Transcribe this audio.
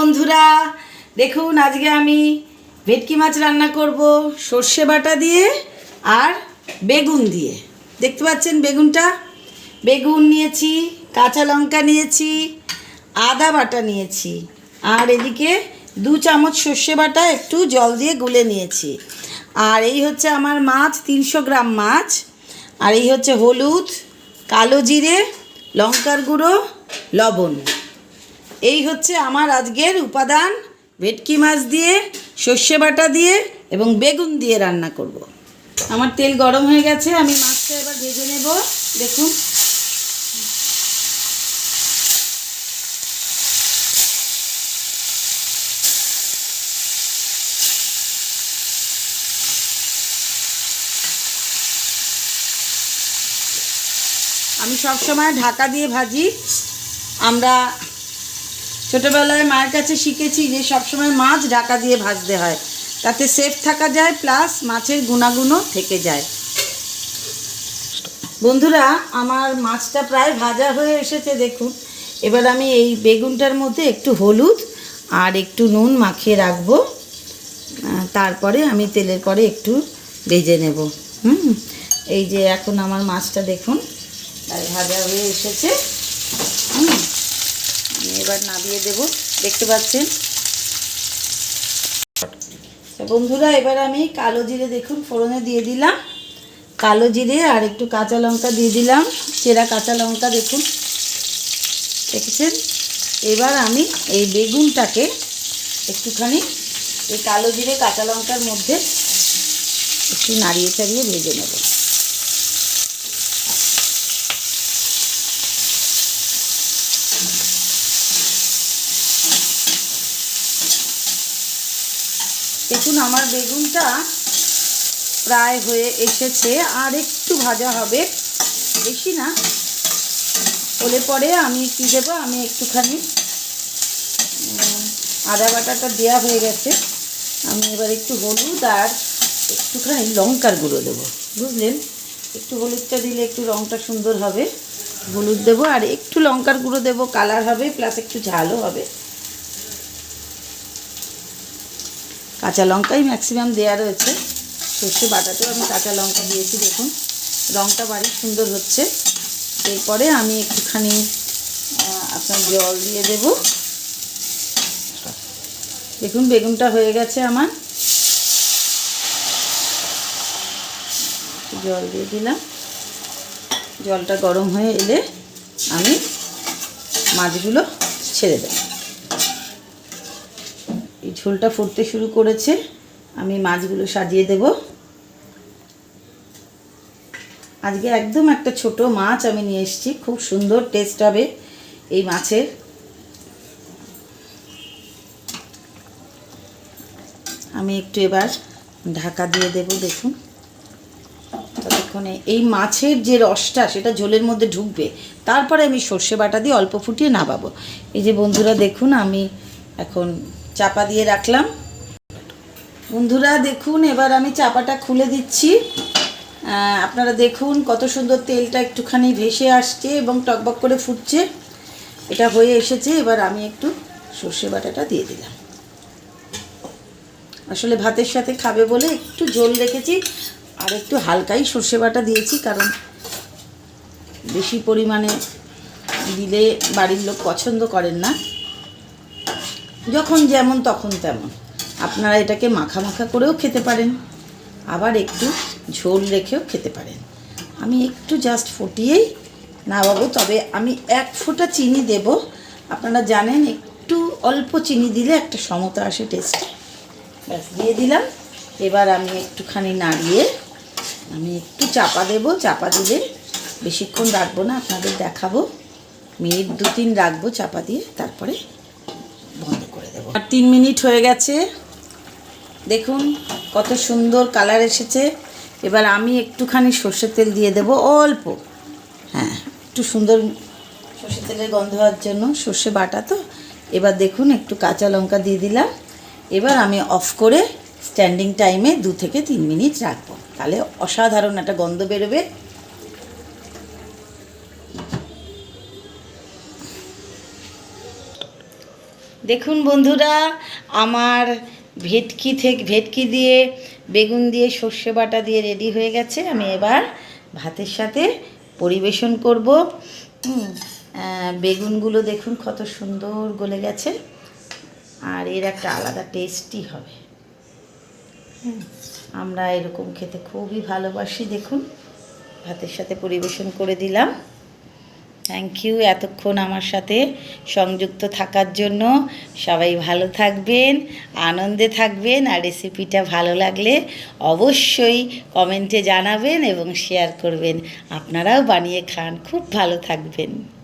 বন্ধুরা, দেখুন আজকে আমি ভেটকি মাছ রান্না করব সর্ষে বাটা দিয়ে আর বেগুন দিয়ে। দেখতে পাচ্ছেন বেগুনটা? বেগুন নিয়েছি, কাঁচা লঙ্কা নিয়েছি, আদা বাটা নিয়েছি। আর এদিকে দু চামচ সর্ষে বাটা একটু জল দিয়ে গুলে নিয়েছি। আর এই হচ্ছে আমার মাছ, তিনশো গ্রাম মাছ। আর এই হচ্ছে হলুদ, কালো জিরে, লঙ্কার গুঁড়ো, লবণ। এই হচ্ছে আমার আজকের উপাদান। ভেটকি মাছ দিয়ে, সর্ষে বাটা দিয়ে এবং বেগুন দিয়ে রান্না করব। আমার তেল গরম হয়ে গেছে, আমি মাছটা এবার ভেজে নেব। দেখুন। আমি সবসময় ঢাকা দিয়ে ভাজি। আমরা ছোটোবেলায় মায়ের কাছে শিখেছি যে সবসময় মাছ ঢাকা দিয়ে ভাজতে হয়। তাতে সেফ থাকা যায় প্লাস মাছের গুণাগুণও থেকে যায়। বন্ধুরা, আমার মাছটা প্রায় ভাজা হয়ে এসেছে, দেখুন। এবার আমি এই বেগুনটার মধ্যে একটু হলুদ আর একটু নুন মাখিয়ে রাখব। তারপরে আমি তেলের পরে একটু ভেজে নেব। হুম? এই যে এখন আমার মাছটা দেখুন ভাজা হয়ে এসেছে। হুম? এবার নামিয়ে দেব, দেখতে পাচ্ছেন? বন্ধুরা, এবার আমি কালো জিরে দেখুন, ফোড়নে দিয়ে দিলাম। কালো জিরে আর একটু কাঁচা লঙ্কা দিয়ে দিলাম, চেরা কাঁচা লঙ্কা দেখুন। দেখেছেন? এবার আমি এই বেগুনটাকে একটুখানি এই কালো জিরে কাঁচা লঙ্কার মধ্যে একটু নাড়িয়ে চাড়িয়ে ভেজে নেব। দেখুন আমার বেগুনটা প্রায় হয়ে এসেছে, আর একটু ভাজা হবে। বেশি না। হলে পরে আমি কী দেবো? আমি একটুখানি আদা বাটাটা দেওয়া হয়ে গেছে। আমি এবার একটু হলুদ আর একটুখানি লঙ্কার গুঁড়ো দেবো। বুঝলেন? একটু হলুদটা দিলে একটু রঙটা সুন্দর হবে। হলুদ দেবো আর একটু লঙ্কার গুঁড়ো দেবো। কালার হবে, প্লাস একটু ঝালও হবে। কাঁচা লঙ্কাই ম্যাক্সিমাম দেওয়া রয়েছে। সর্ষে বাটাতেও আমি কাঁচা লঙ্কা দিয়েছি, দেখুন। রঙটা বাড়ি সুন্দর হচ্ছে। এরপরে আমি একটুখানি আপনার জল দিয়ে দেব। দেখুন, বেগুনটা হয়ে গেছে আমার। জল দিয়ে দিলাম। জলটা গরম হয়ে এলে আমি মাছগুলো ছেড়ে দেব। এই ঝোলটা ফুটতে শুরু করেছে। আমি মাছগুলো সাজিয়ে দেব। আজকে একদম একটা ছোট মাছ আমি নিয়ে এসেছি। খুব সুন্দর টেস্ট হবে এই মাছের। আমি একটু এবার ঢাকা দিয়ে দেব, দেখুন। ততক্ষণে এই মাছের যে রসটা, সেটা ঝোলের মধ্যে ঢুকবে। তারপরে আমি সর্ষে বাটা দিয়ে অল্প ফুটিয়ে নামাবো। এই যে বন্ধুরা, দেখুন, আমি এখন চাপা দিয়ে রাখলাম। বন্ধুরা, দেখুন, এবার আমি চাপাটা খুলে দিচ্ছি। আপনারা দেখুন কত সুন্দর তেলটা একটুখানি ভেসে আসছে এবং টকবক করে ফুটছে। এটা হয়ে এসেছে, এবার আমি একটু সর্ষে বাটাটা দিয়ে দিলাম। আসলে ভাতের সাথে খাবে বলে একটু ঝোল রেখেছি, আর একটু হালকাই সর্ষে বাটা দিয়েছি, কারণ বেশি পরিমাণে দিলে বাড়ির লোক পছন্দ করেন না। যখন যেমন তখন তেমন। আপনারা এটাকে মাখা মাখা করেও খেতে পারেন। আবার একটু ঝোল রেখেও খেতে পারেন। আমি একটু জাস্ট ফুটিয়েই নামাবো। তবে আমি এক ফোঁটা চিনি দেব। আপনারা জানেন, একটু অল্প চিনি দিলে একটা সমতা আসে টেস্টে ব্যাস, দিয়ে দিলাম। এবার আমি একটুখানি নাড়িয়ে আমি একটু চাপা দেব। চাপা দিলে বেশিক্ষণ রাখব না, আপনাদের দেখাবো। মিনিট দু তিন রাখব চাপা দিয়ে, তারপরে আর তিন মিনিট হয়ে গেছে। দেখুন কত সুন্দর কালার এসেছে। এবার আমি একটুখানি সর্ষের তেল দিয়ে দেব অল্প। হ্যাঁ একটু সুন্দর সর্ষের তেলের গন্ধ হওয়ার জন্য সর্ষে বাটা তো। এবার দেখুন একটু কাঁচা লঙ্কা দিয়ে দিলাম। এবার আমি অফ করে স্ট্যান্ডিং টাইমে দু থেকে তিন মিনিট রাখব। তাহলে অসাধারণ একটা গন্ধ বেরোবে। দেখুন বন্ধুরা, আমার ভেটকি থেকে ভেটকি দিয়ে, বেগুন দিয়ে সর্ষে বাটা দিয়ে রেডি হয়ে গেছে। আমি এবার ভাতের সাথে পরিবেশন করব। বেগুনগুলো দেখুন কত সুন্দর গলে গেছে। আর এর একটা আলাদা টেস্টই হবে। আমরা এরকম খেতে খুবই ভালোবাসি। দেখুন, ভাতের সাথে পরিবেশন করে দিলাম। থ্যাংক ইউ এতক্ষণ আমার সাথে সংযুক্ত থাকার জন্য। সবাই ভালো থাকবেন, আনন্দে থাকবেন, আর রেসিপিটা ভালো লাগলে অবশ্যই কমেন্টে জানাবেন এবং শেয়ার করবেন। আপনারাও বানিয়ে খান। খুব ভালো থাকবেন।